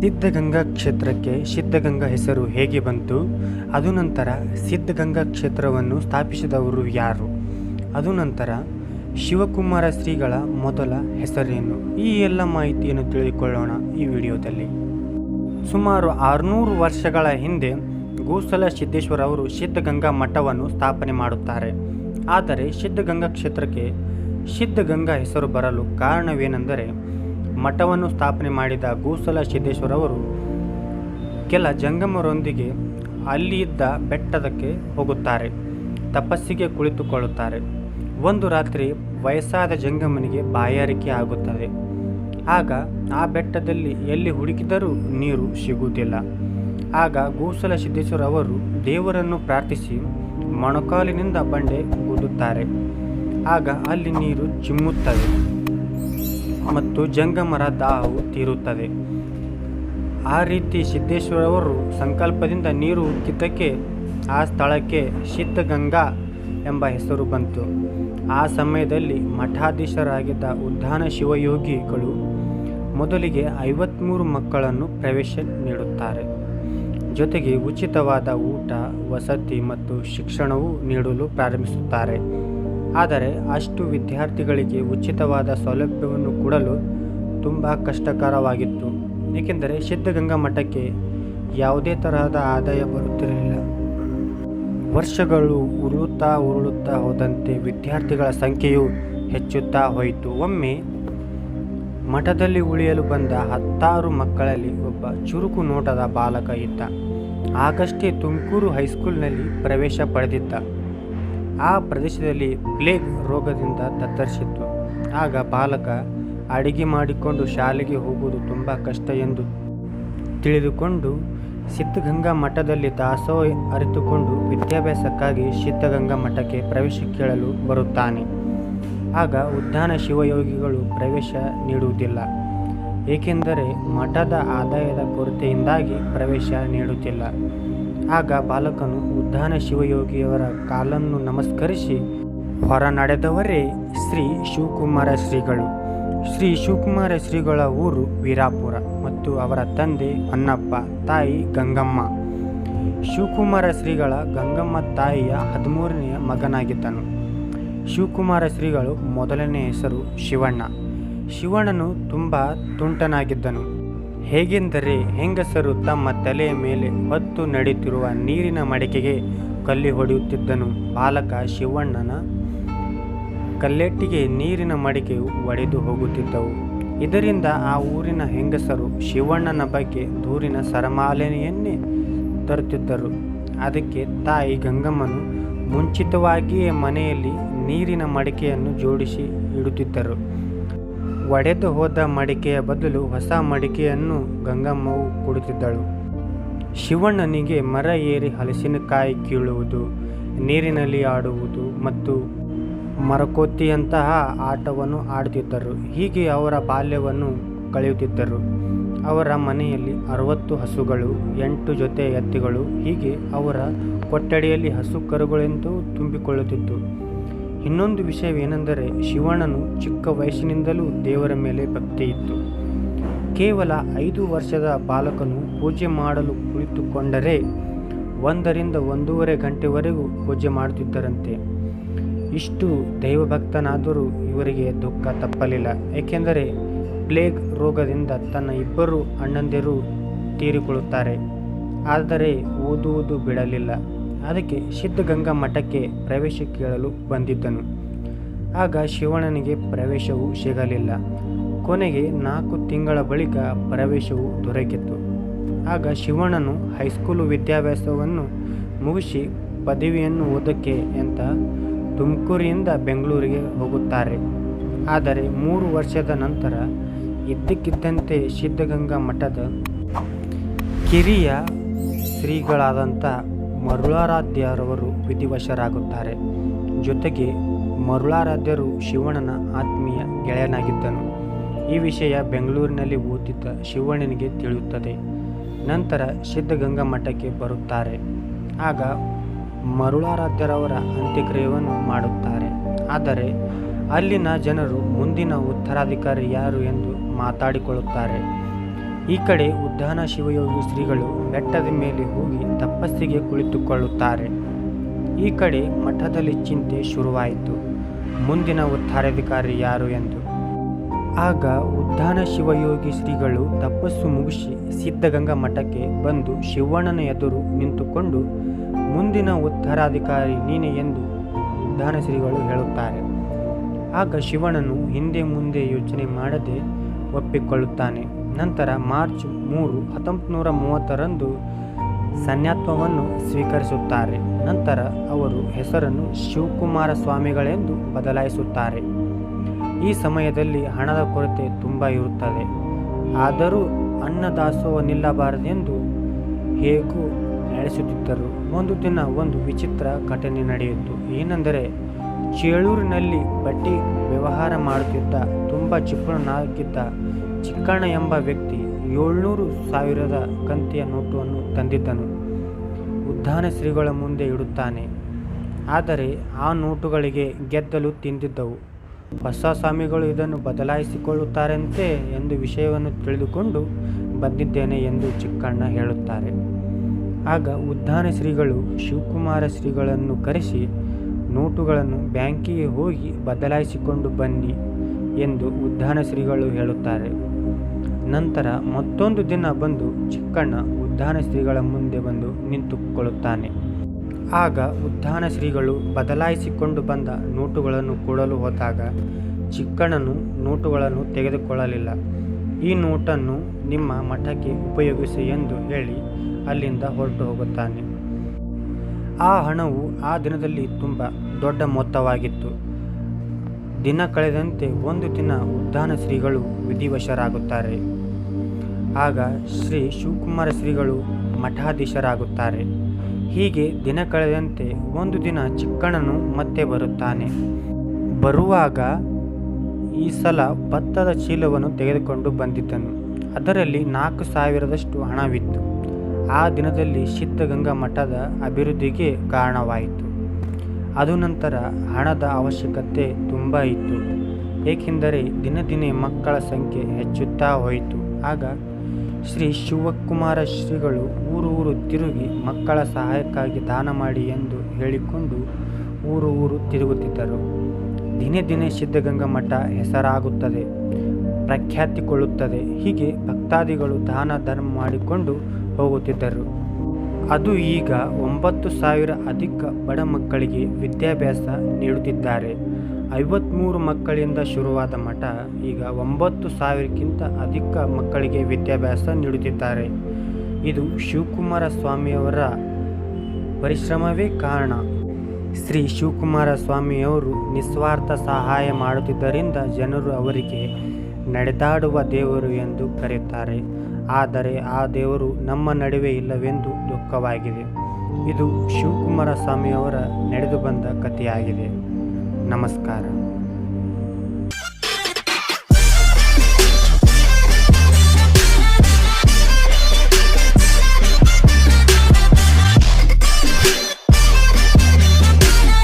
ಸಿದ್ಧಗಂಗಾ ಕ್ಷೇತ್ರಕ್ಕೆ ಸಿದ್ಧಗಂಗಾ ಹೆಸರು ಹೇಗೆ ಬಂತು? ಅದು ನಂತರ ಸಿದ್ಧಗಂಗಾ ಕ್ಷೇತ್ರವನ್ನು ಸ್ಥಾಪಿಸಿದವರು ಯಾರು? ಅದು ನಂತರ ಶಿವಕುಮಾರ ಶ್ರೀಗಳ ಮೊದಲ ಹೆಸರೇನು? ಈ ಎಲ್ಲ ಮಾಹಿತಿಯನ್ನು ತಿಳಿದುಕೊಳ್ಳೋಣ ಈ ವಿಡಿಯೋದಲ್ಲಿ. ಸುಮಾರು ಆರುನೂರು ವರ್ಷಗಳ ಹಿಂದೆ ಗೋಸಲ ಸಿದ್ದೇಶ್ವರ ಅವರು ಸಿದ್ಧಗಂಗಾ ಮಠವನ್ನು ಸ್ಥಾಪನೆ ಮಾಡುತ್ತಾರೆ. ಆದರೆ ಸಿದ್ಧಗಂಗಾ ಕ್ಷೇತ್ರಕ್ಕೆ ಸಿದ್ಧಗಂಗಾ ಹೆಸರು ಬರಲು ಕಾರಣವೇನೆಂದರೆ ಮಠವನ್ನು ಸ್ಥಾಪನೆ ಮಾಡಿದ ಗೋಸಲ ಸಿದ್ದೇಶ್ವರ ಅವರು ಕೆಲ ಜಂಗಮರೊಂದಿಗೆ ಅಲ್ಲಿ ಇದ್ದ ಬೆಟ್ಟದಕ್ಕೆ ಹೋಗುತ್ತಾರೆ, ತಪಸ್ಸಿಗೆ ಕುಳಿತುಕೊಳ್ಳುತ್ತಾರೆ. ಒಂದು ರಾತ್ರಿ ವಯಸ್ಸಾದ ಜಂಗಮನಿಗೆ ಬಾಯಾರಿಕೆ ಆಗುತ್ತದೆ. ಆಗ ಆ ಬೆಟ್ಟದಲ್ಲಿ ಎಲ್ಲಿ ಹುಡುಕಿದರೂ ನೀರು ಸಿಗುವುದಿಲ್ಲ. ಆಗ ಗೋಸಲ ಸಿದ್ದೇಶ್ವರ ಅವರು ದೇವರನ್ನು ಪ್ರಾರ್ಥಿಸಿ ಮೊಣಕಾಲಿನಿಂದ ಬಂಡೆ ಊದುತ್ತಾರೆ ಆಗ ಅಲ್ಲಿ ನೀರು ಚಿಮ್ಮುತ್ತವೆ ಮತ್ತು ಜಂಗಮರ ದಾಹವು ತೀರುತ್ತದೆ ಆ ರೀತಿ ಸಿದ್ದೇಶ್ವರವರು ಸಂಕಲ್ಪದಿಂದ ನೀರು ಉಕ್ಕಿದ್ದಕ್ಕೆ ಆ ಸ್ಥಳಕ್ಕೆ ಸಿದ್ಧಗಂಗಾ ಎಂಬ ಹೆಸರು ಬಂತು. ಆ ಸಮಯದಲ್ಲಿ ಮಠಾಧೀಶರಾಗಿದ್ದ ಉದ್ಧಾನ ಶಿವಯೋಗಿಗಳು ಮೊದಲಿಗೆ ಐವತ್ತ್ಮೂರು ಮಕ್ಕಳನ್ನು ಪ್ರವೇಶ ನೀಡುತ್ತಾರೆ. ಜೊತೆಗೆ ಉಚಿತವಾದ ಊಟ, ವಸತಿ ಮತ್ತು ಶಿಕ್ಷಣವೂ ನೀಡಲು ಪ್ರಾರಂಭಿಸುತ್ತಾರೆ. ಆದರೆ ಅಷ್ಟು ವಿದ್ಯಾರ್ಥಿಗಳಿಗೆ ಉಚಿತವಾದ ಸೌಲಭ್ಯವನ್ನು ಕೊಡಲು ತುಂಬ ಕಷ್ಟಕರವಾಗಿತ್ತು. ಏಕೆಂದರೆ ಸಿದ್ಧಗಂಗಾ ಮಠಕ್ಕೆ ಯಾವುದೇ ತರಹದ ಆದಾಯ ಬರುತ್ತಿರಲಿಲ್ಲ. ವರ್ಷಗಳು ಉರುಳುತ್ತಾ ಉರುಳುತ್ತಾ ಹೋದಂತೆ ವಿದ್ಯಾರ್ಥಿಗಳ ಸಂಖ್ಯೆಯು ಹೆಚ್ಚುತ್ತಾ ಹೋಯಿತು. ಒಮ್ಮೆ ಮಠದಲ್ಲಿ ಉಳಿಯಲು ಬಂದ ಹತ್ತಾರು ಮಕ್ಕಳಲ್ಲಿ ಒಬ್ಬ ಚುರುಕು ನೋಟದ ಬಾಲಕ ಇದ್ದ. ಆಗಷ್ಟೇ ತುಮಕೂರು ಹೈಸ್ಕೂಲ್ನಲ್ಲಿ ಪ್ರವೇಶ ಪಡೆದಿದ್ದ. ಆ ಪ್ರದೇಶದಲ್ಲಿ ಪ್ಲೇಗ್ ರೋಗದಿಂದ ತತ್ತರಿಸಿತ್ತು. ಆಗ ಬಾಲಕ ಅಡಿಗೆ ಮಾಡಿಕೊಂಡು ಶಾಲೆಗೆ ಹೋಗುವುದು ತುಂಬ ಕಷ್ಟ ಎಂದು ತಿಳಿದುಕೊಂಡು ಸಿದ್ಧಗಂಗಾ ಮಠದಲ್ಲಿ ದಾಸೋಹ ಅರಿತುಕೊಂಡು ವಿದ್ಯಾಭ್ಯಾಸಕ್ಕಾಗಿ ಸಿದ್ಧಗಂಗಾ ಮಠಕ್ಕೆ ಪ್ರವೇಶ ಕೇಳಲು ಬರುತ್ತಾನೆ. ಆಗ ಉದ್ಯಾನ ಶಿವಯೋಗಿಗಳು ಪ್ರವೇಶ ನೀಡುವುದಿಲ್ಲ. ಏಕೆಂದರೆ ಮಠದ ಆದಾಯದ ಕೊರತೆಯಿಂದಾಗಿ ಪ್ರವೇಶ ನೀಡುತ್ತಿಲ್ಲ. ಆಗ ಬಾಲಕನು ಉದ್ದಾನ ಶಿವಯೋಗಿಯವರ ಕಾಲನ್ನು ನಮಸ್ಕರಿಸಿ ಹೊರ ನಡೆದವರೇ ಶ್ರೀ ಶಿವಕುಮಾರ ಶ್ರೀಗಳು. ಶ್ರೀ ಶಿವಕುಮಾರ ಶ್ರೀಗಳ ಊರು ವೀರಾಪುರ ಮತ್ತು ಅವರ ತಂದೆ ಹೊನ್ನಪ್ಪ ತಾಯಿ ಗಂಗಮ್ಮ. ಶಿವಕುಮಾರ ಶ್ರೀಗಳ ಗಂಗಮ್ಮ ತಾಯಿಯ ಹದಿಮೂರನೆಯ ಮಗನಾಗಿದ್ದನು. ಶಿವಕುಮಾರ ಶ್ರೀಗಳು ಮೊದಲನೇ ಹೆಸರು ಶಿವಣ್ಣ. ಶಿವಣ್ಣನು ತುಂಬ ತುಂಟನಾಗಿದ್ದನು. ಹೇಗೆಂದರೆ ಹೆಂಗಸರು ತಮ್ಮ ತಲೆಯ ಮೇಲೆ ಹೊತ್ತು ನಡೆಯುತ್ತಿರುವ ನೀರಿನ ಮಡಿಕೆಗೆ ಕಲ್ಲಿ ಹೊಡೆಯುತ್ತಿದ್ದನು. ಬಾಲಕ ಶಿವಣ್ಣನ ಕಲ್ಲೆಟ್ಟಿಗೆ ನೀರಿನ ಮಡಿಕೆಯು ಒಡೆದು ಹೋಗುತ್ತಿದ್ದವು. ಇದರಿಂದ ಆ ಊರಿನ ಹೆಂಗಸರು ಶಿವಣ್ಣನ ಬಗ್ಗೆ ದೂರಿನ ಸರಮಾಲೆಯನ್ನೇ ತರುತ್ತಿದ್ದರು. ಅದಕ್ಕೆ ತಾಯಿ ಗಂಗಮ್ಮನು ಮುಂಚಿತವಾಗಿಯೇ ಮನೆಯಲ್ಲಿ ನೀರಿನ ಮಡಿಕೆಯನ್ನು ಜೋಡಿಸಿ ಇಡುತ್ತಿದ್ದರು. ಒಡೆದು ಹೋದ ಮಡಿಕೆಯ ಬದಲು ಹೊಸ ಮಡಿಕೆಯನ್ನು ಗಂಗಮ್ಮವು ಕೊಡುತ್ತಿದ್ದಳು. ಶಿವಣ್ಣನಿಗೆ ಮರ ಏರಿ ಹಲಸಿನಕಾಯಿ ಕೀಳುವುದು, ನೀರಿನಲ್ಲಿ ಆಡುವುದು ಮತ್ತು ಮರಕೋತಿಯಂತಹ ಆಟವನ್ನು ಆಡುತ್ತಿದ್ದರು. ಹೀಗೆ ಅವರ ಬಾಲ್ಯವನ್ನು ಕಳೆಯುತ್ತಿದ್ದರು. ಅವರ ಮನೆಯಲ್ಲಿ ಅರವತ್ತು ಹಸುಗಳು, ಎಂಟು ಜೊತೆ ಎತ್ತಿಗಳು, ಹೀಗೆ ಅವರ ಕೊಠಡಿಯಲ್ಲಿ ಹಸು ಕರುಗಳೆಂದು ತುಂಬಿಕೊಳ್ಳುತ್ತಿತ್ತು. ಇನ್ನೊಂದು ವಿಷಯವೇನೆಂದರೆ ಶಿವಣ್ಣನು ಚಿಕ್ಕ ವಯಸ್ಸಿನಿಂದಲೂ ದೇವರ ಮೇಲೆ ಭಕ್ತಿ ಇತ್ತು. ಕೇವಲ ಐದು ವರ್ಷದ ಬಾಲಕನು ಪೂಜೆ ಮಾಡಲು ಕುಳಿತುಕೊಂಡರೆ ಒಂದರಿಂದ ಒಂದೂವರೆ ಗಂಟೆವರೆಗೂ ಪೂಜೆ ಮಾಡುತ್ತಿದ್ದರಂತೆ. ಇಷ್ಟು ದೈವಭಕ್ತನಾದರೂ ಇವರಿಗೆ ದುಃಖ ತಪ್ಪಲಿಲ್ಲ. ಏಕೆಂದರೆ ಪ್ಲೇಗ್ ರೋಗದಿಂದ ತನ್ನ ಇಬ್ಬರು ಅಣ್ಣಂದಿರು ತೀರಿಕೊಳ್ಳುತ್ತಾರೆ. ಆದರೆ ಓದುವುದು ಬಿಡಲಿಲ್ಲ. ಅದಕ್ಕೆ ಸಿದ್ಧಗಂಗಾ ಮಠಕ್ಕೆ ಪ್ರವೇಶ ಕೇಳಲು ಬಂದಿದ್ದನು. ಆಗ ಶಿವಣ್ಣನಿಗೆ ಪ್ರವೇಶವು ಸಿಗಲಿಲ್ಲ. ಕೊನೆಗೆ ನಾಲ್ಕು ತಿಂಗಳ ಬಳಿಕ ಪ್ರವೇಶವು ದೊರಕಿತ್ತು. ಆಗ ಶಿವಣ್ಣನು ಹೈಸ್ಕೂಲು ವಿದ್ಯಾಭ್ಯಾಸವನ್ನು ಮುಗಿಸಿ ಪದವಿಯನ್ನು ಓದಕ್ಕೆ ಅಂತ ತುಮಕೂರಿನಿಂದ ಬೆಂಗಳೂರಿಗೆ ಹೋಗುತ್ತಾರೆ. ಆದರೆ ಮೂರು ವರ್ಷದ ನಂತರ ಇದ್ದಕ್ಕಿದ್ದಂತೆ ಸಿದ್ಧಗಂಗಾ ಮಠದ ಕಿರಿಯ ಶ್ರೀಗಳಾದಂಥ ಮರುಳಾರಾಧ್ಯರವರು ವಿಧಿವಶರಾಗುತ್ತಾರೆ. ಜೊತೆಗೆ ಮರುಳಾರಾಧ್ಯರು ಶಿವಣ್ಣನ ಆತ್ಮೀಯ ಗೆಳೆಯನಾಗಿದ್ದನು. ಈ ವಿಷಯ ಬೆಂಗಳೂರಿನಲ್ಲಿ ಓದಿದ್ದ ಶಿವಣ್ಣನಿಗೆ ತಿಳಿಯುತ್ತದೆ. ನಂತರ ಸಿದ್ಧಗಂಗಾ ಮಠಕ್ಕೆ ಬರುತ್ತಾರೆ. ಆಗ ಮರುಳಾರಾಧ್ಯರವರ ಅಂತ್ಯಕ್ರಿಯೆಯನ್ನು ಮಾಡುತ್ತಾರೆ. ಆದರೆ ಅಲ್ಲಿನ ಜನರು ಮುಂದಿನ ಉತ್ತರಾಧಿಕಾರಿ ಯಾರು ಎಂದು ಮಾತಾಡಿಕೊಳ್ಳುತ್ತಾರೆ. ಈ ಕಡೆ ಉದ್ದಾನ ಶಿವಯೋಗಿ ಶ್ರೀಗಳು ಬೆಟ್ಟದ ಮೇಲೆ ಹೋಗಿ ತಪಸ್ಸಿಗೆ ಕುಳಿತುಕೊಳ್ಳುತ್ತಾರೆ. ಈ ಕಡೆ ಮಠದಲ್ಲಿ ಚಿಂತೆ ಶುರುವಾಯಿತು. ಮುಂದಿನ ಉತ್ತರಾಧಿಕಾರಿ ಯಾರು ಎಂದು? ಆಗ ಉದ್ದಾನ ಶಿವಯೋಗಿ ಶ್ರೀಗಳು ತಪಸ್ಸು ಮುಗಿಸಿ ಸಿದ್ಧಗಂಗಾ ಮಠಕ್ಕೆ ಬಂದು ಶಿವಣ್ಣನ ಎದುರು ನಿಂತುಕೊಂಡು, ಮುಂದಿನ ಉತ್ತರಾಧಿಕಾರಿ ನೀನೆ ಎಂದು ಉದ್ದಾನ ಶ್ರೀಗಳು ಹೇಳುತ್ತಾರೆ. ಆಗ ಶಿವಣ್ಣನು ಹಿಂದೆ ಮುಂದೆ ಯೋಚನೆ ಮಾಡದೆ ಒಪ್ಪಿಕೊಳ್ಳುತ್ತಾನೆ. ನಂತರ ಮಾರ್ಚ್ ಮೂರು ಹತ್ತೊಂಬತ್ತು ನೂರ ಮೂವತ್ತರಂದು ಸನ್ಯಾತ್ವವನ್ನು ಸ್ವೀಕರಿಸುತ್ತಾರೆ. ನಂತರ ಅವರು ಹೆಸರನ್ನು ಶಿವಕುಮಾರ ಸ್ವಾಮಿಗಳೆಂದು ಬದಲಾಯಿಸುತ್ತಾರೆ. ಈ ಸಮಯದಲ್ಲಿ ಹಣದ ಕೊರತೆ ತುಂಬ ಇರುತ್ತದೆ. ಆದರೂ ಅನ್ನದಾಸೋಹ ನಿಲ್ಲಬಾರದೆಂದು ಹೇಗೂ ನಡೆಸುತ್ತಿದ್ದರು. ಒಂದು ದಿನ ಒಂದು ವಿಚಿತ್ರ ಘಟನೆ ನಡೆಯಿತು. ಏನೆಂದರೆ, ಚೇಳೂರಿನಲ್ಲಿ ಬಟ್ಟೆ ವ್ಯವಹಾರ ಮಾಡುತ್ತಿದ್ದ, ತುಂಬ ಚಿಕ್ಕಣನಾಗಿದ್ದ ಚಿಕ್ಕಣ್ಣ ಎಂಬ ವ್ಯಕ್ತಿ ಏಳ್ನೂರು ಸಾವಿರದ ಕಂತಿಯ ನೋಟುವನ್ನು ತಂದಿದ್ದನು. ಉದ್ದಾನ ಶ್ರೀಗಳ ಮುಂದೆ ಇಡುತ್ತಾನೆ. ಆದರೆ ಆ ನೋಟುಗಳಿಗೆ ಗೆದ್ದಲು ತಿಂದಿದ್ದವು. ಹೊಸ ಸ್ವಾಮಿಗಳು ಇದನ್ನು ಬದಲಾಯಿಸಿಕೊಳ್ಳುತ್ತಾರಂತೆ ಎಂದು ವಿಷಯವನ್ನು ತಿಳಿದುಕೊಂಡು ಬಂದಿದ್ದೇನೆ ಎಂದು ಚಿಕ್ಕಣ್ಣ ಹೇಳುತ್ತಾರೆ. ಆಗ ಉದ್ದಾನ ಶ್ರೀಗಳು ಶಿವಕುಮಾರ ಶ್ರೀಗಳನ್ನು ಕರೆಸಿ, ನೋಟುಗಳನ್ನು ಬ್ಯಾಂಕಿಗೆ ಹೋಗಿ ಬದಲಾಯಿಸಿಕೊಂಡು ಬನ್ನಿ ಎಂದು ಉದ್ದಾನ ಶ್ರೀಗಳು ಹೇಳುತ್ತಾರೆ. ನಂತರ ಮತ್ತೊಂದು ದಿನ ಬಂದು ಚಿಕ್ಕಣ್ಣ ಉದ್ಧಾನ ಶ್ರೀಗಳ ಮುಂದೆ ಬಂದು ನಿಂತುಕೊಳ್ಳುತ್ತಾನೆ. ಆಗ ಉದ್ಧಾನ ಶ್ರೀಗಳು ಬದಲಾಯಿಸಿಕೊಂಡು ಬಂದ ನೋಟುಗಳನ್ನು ಕೊಡಲು ಹೋದಾಗ ಚಿಕ್ಕಣ್ಣನು ನೋಟುಗಳನ್ನು ತೆಗೆದುಕೊಳ್ಳಲಿಲ್ಲ. ಈ ನೋಟನ್ನು ನಿಮ್ಮ ಮಠಕ್ಕೆ ಉಪಯೋಗಿಸಿ ಎಂದು ಹೇಳಿ ಅಲ್ಲಿಂದ ಹೊರಟು ಹೋಗುತ್ತಾನೆ. ಆ ಹಣವು ಆ ದಿನದಲ್ಲಿ ತುಂಬ ದೊಡ್ಡ ಮೊತ್ತವಾಗಿತ್ತು. ದಿನ ಕಳೆದಂತೆ ಒಂದು ದಿನ ಉದ್ದಾನ ಶ್ರೀಗಳು ವಿಧಿವಶರಾಗುತ್ತಾರೆ. ಆಗ ಶ್ರೀ ಶಿವಕುಮಾರ ಶ್ರೀಗಳು ಮಠಾಧೀಶರಾಗುತ್ತಾರೆ. ಹೀಗೆ ದಿನ ಕಳೆದಂತೆ ಒಂದು ದಿನ ಚಿಕ್ಕಣ್ಣನು ಮತ್ತೆ ಬರುತ್ತಾನೆ. ಬರುವಾಗ ಈ ಸಲ ಭತ್ತದ ಚೀಲವನ್ನು ತೆಗೆದುಕೊಂಡು ಬಂದಿದ್ದನು. ಅದರಲ್ಲಿ ನಾಲ್ಕು ಸಾವಿರದಷ್ಟು ಹಣವಿತ್ತು. ಆ ದಿನದಲ್ಲಿ ಸಿದ್ಧಗಂಗಾ ಮಠದ ಅಭಿವೃದ್ಧಿಗೆ ಕಾರಣವಾಯಿತು. ಅದು ನಂತರ ಹಣದ ಅವಶ್ಯಕತೆ ತುಂಬ ಇತ್ತು. ಏಕೆಂದರೆ ದಿನ ದಿನೇ ಮಕ್ಕಳ ಸಂಖ್ಯೆ ಹೆಚ್ಚುತ್ತಾ ಹೋಯಿತು. ಆಗ ಶ್ರೀ ಶಿವಕುಮಾರ ಶ್ರೀಗಳು ಊರು ಊರು ತಿರುಗಿ ಮಕ್ಕಳ ಸಹಾಯಕ್ಕಾಗಿ ದಾನ ಮಾಡಿ ಎಂದು ಹೇಳಿಕೊಂಡು ಊರು ಊರು ತಿರುಗುತ್ತಿದ್ದರು. ದಿನೇ ದಿನೇ ಸಿದ್ಧಗಂಗಾ ಮಠ ಹೆಸರಾಗುತ್ತದೆ ಪ್ರಖ್ಯಾತಿಕೊಳ್ಳುತ್ತದೆ ಹೀಗೆ ಭಕ್ತಾದಿಗಳು ದಾನ ಧರ್ಮ ಮಾಡಿಕೊಂಡು ಹೋಗುತ್ತಿದ್ದರು. ಅದು ಈಗ ಒಂಬತ್ತು ಸಾವಿರ ಅಧಿಕ ಬಡ ಮಕ್ಕಳಿಗೆ ವಿದ್ಯಾಭ್ಯಾಸ ನೀಡುತ್ತಿದ್ದಾರೆ. ಐವತ್ತ್ಮೂರು ಮಕ್ಕಳಿಂದ ಶುರುವಾದ ಮಠ ಈಗ ಒಂಬತ್ತು ಸಾವಿರಕ್ಕಿಂತ ಅಧಿಕ ಮಕ್ಕಳಿಗೆ ವಿದ್ಯಾಭ್ಯಾಸ ನೀಡುತ್ತಿದ್ದಾರೆ. ಇದು ಶಿವಕುಮಾರ ಸ್ವಾಮಿಯವರ ಪರಿಶ್ರಮವೇ ಕಾರಣ. ಶ್ರೀ ಶಿವಕುಮಾರ ಸ್ವಾಮಿಯವರು ನಿಸ್ವಾರ್ಥ ಸಹಾಯ ಮಾಡುತ್ತಿದ್ದರಿಂದ ಜನರು ಅವರಿಗೆ ನಡೆದಾಡುವ ದೇವರು ಎಂದು ಕರೆಯುತ್ತಾರೆ. ಆದರೆ ಆ ದೇವರು ನಮ್ಮ ನಡುವೆ ಇಲ್ಲವೆಂದು ದುಃಖವಾಗಿದೆ. ಇದು ಶಿವಕುಮಾರ ಸ್ವಾಮಿಯವರ ನಡೆದು ಬಂದ ಕಥೆಯಾಗಿದೆ. ನಮಸ್ಕಾರ.